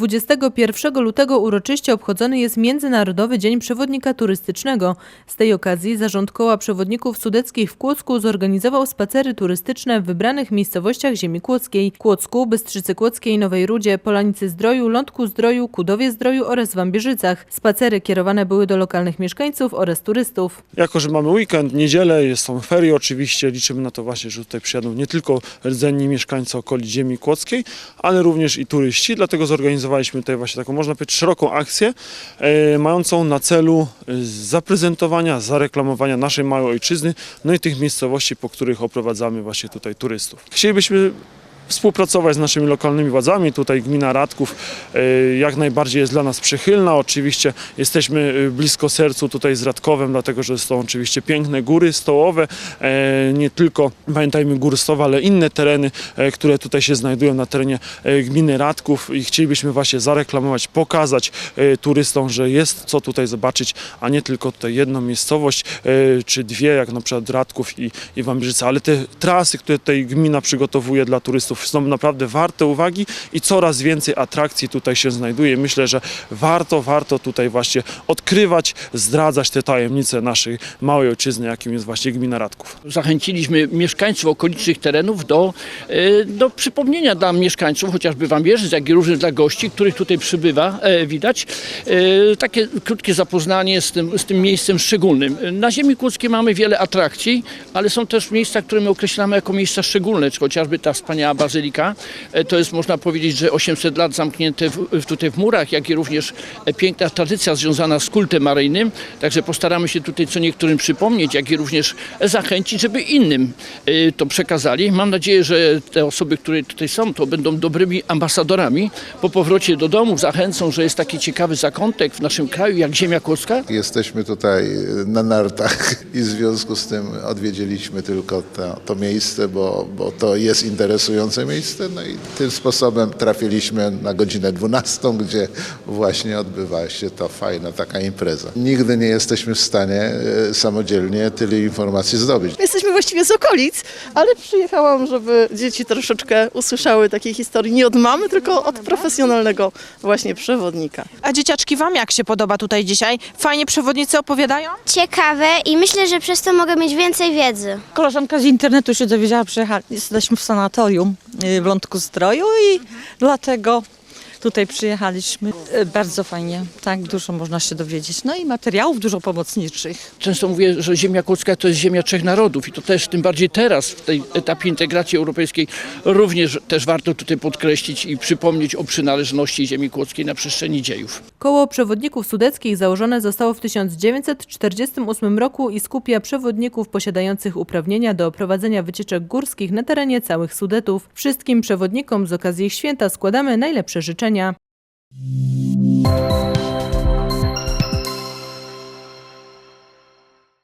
21 lutego uroczyście obchodzony jest Międzynarodowy Dzień Przewodnika Turystycznego. Z tej okazji Zarząd Koła Przewodników Sudeckich w Kłodzku zorganizował spacery turystyczne w wybranych miejscowościach ziemi kłodzkiej. Kłodzku, Bystrzycy Kłodzkiej, Nowej Rudzie, Polanicy Zdroju, Lądku Zdroju, Kudowie Zdroju oraz Wambierzycach. Spacery kierowane były do lokalnych mieszkańców oraz turystów. Jako, że mamy weekend, niedzielę, jest są ferie oczywiście, liczymy na to właśnie, że tutaj przyjadą nie tylko rdzenni mieszkańcy okolic ziemi kłodzkiej, ale również i turyści, dlatego zorganizowaliśmy tutaj właśnie taką, można powiedzieć, szeroką akcję, e, mającą na celu e, zaprezentowania, zareklamowania naszej małej ojczyzny, no i tych miejscowości, po których oprowadzamy właśnie tutaj turystów. Chcielibyśmy współpracować z naszymi lokalnymi władzami. Tutaj gmina Radków e, jak najbardziej jest dla nas przychylna. Oczywiście jesteśmy e, blisko sercu tutaj z Radkowem, dlatego że są oczywiście piękne góry stołowe. E, Nie tylko, pamiętajmy, góry stołowe, ale inne tereny, które tutaj się znajdują na terenie gminy Radków i chcielibyśmy właśnie zareklamować, pokazać turystom, że jest co tutaj zobaczyć, a nie tylko tutaj jedną miejscowość czy dwie, jak na przykład Radków i, i Wambierzyce, ale te trasy, które tutaj gmina przygotowuje dla turystów są naprawdę warte uwagi i coraz więcej atrakcji tutaj się znajduje. Myślę, że warto, warto tutaj właśnie odkrywać, zdradzać te tajemnice naszej małej ojczyzny, jakim jest właśnie gmina Radków. Zachęciliśmy mieszkańców okolicznych terenów do, e, do przypomnienia dla mieszkańców, chociażby Wambierzyc, jak i różnych dla gości, których tutaj przybywa, e, widać, e, takie krótkie zapoznanie z tym, z tym miejscem szczególnym. Na ziemi kłodzkiej mamy wiele atrakcji, ale są też miejsca, które my określamy jako miejsca szczególne, czy chociażby ta wspaniała bazylika. E, To jest, można powiedzieć, że 800 lat zamknięte w, tutaj w murach, jak i również e, piękna tradycja związana z kultem maryjnym. Także postaramy się tutaj co niektórym przypomnieć, jak i również zachęcić, żeby innym e, to przekazali. Mam nadzieję, że te osoby, które tutaj są, to będą dobrymi ambasadorami. Po powrocie do domu zachęcą, że jest taki ciekawy zakątek w naszym kraju, jak ziemia kłodzka. Jesteśmy tutaj na nartach i w związku z tym odwiedziliśmy tylko to, to miejsce, bo, bo to jest interesujące miejsce. No i tym sposobem trafiliśmy na godzinę 12, gdzie właśnie odbywa się ta fajna taka impreza. Nigdy nie jesteśmy w stanie e, samodzielnie tyle informacji zdobyć. Jesteśmy właściwie z okolic, ale przyjechałam, żeby dzieci troszeczkę usłyszały takiej historii nie od mamy, tylko od profesjonalnego właśnie przewodnika. A dzieciaczki wam jak się podoba tutaj dzisiaj? Fajnie przewodnicy opowiadają? ciekawe i myślę, że przez to mogę mieć więcej wiedzy. Koleżanka z internetu się dowiedziała, przyjechała. Jesteśmy w sanatorium w Lądku Zdroju i dlatego tutaj przyjechaliśmy. Y, Bardzo fajnie, tak, dużo można się dowiedzieć. No i materiałów dużo pomocniczych. Często mówię, że ziemia kłodzka to jest ziemia trzech narodów i to też tym bardziej teraz w tej etapie integracji europejskiej również też warto tutaj podkreślić i przypomnieć o przynależności ziemi kłodzkiej na przestrzeni dziejów. Koło Przewodników Sudeckich założone zostało w 1948 roku i skupia przewodników posiadających uprawnienia do prowadzenia wycieczek górskich na terenie całych Sudetów. Wszystkim przewodnikom z okazji ich święta składamy najlepsze życzenia. побачення.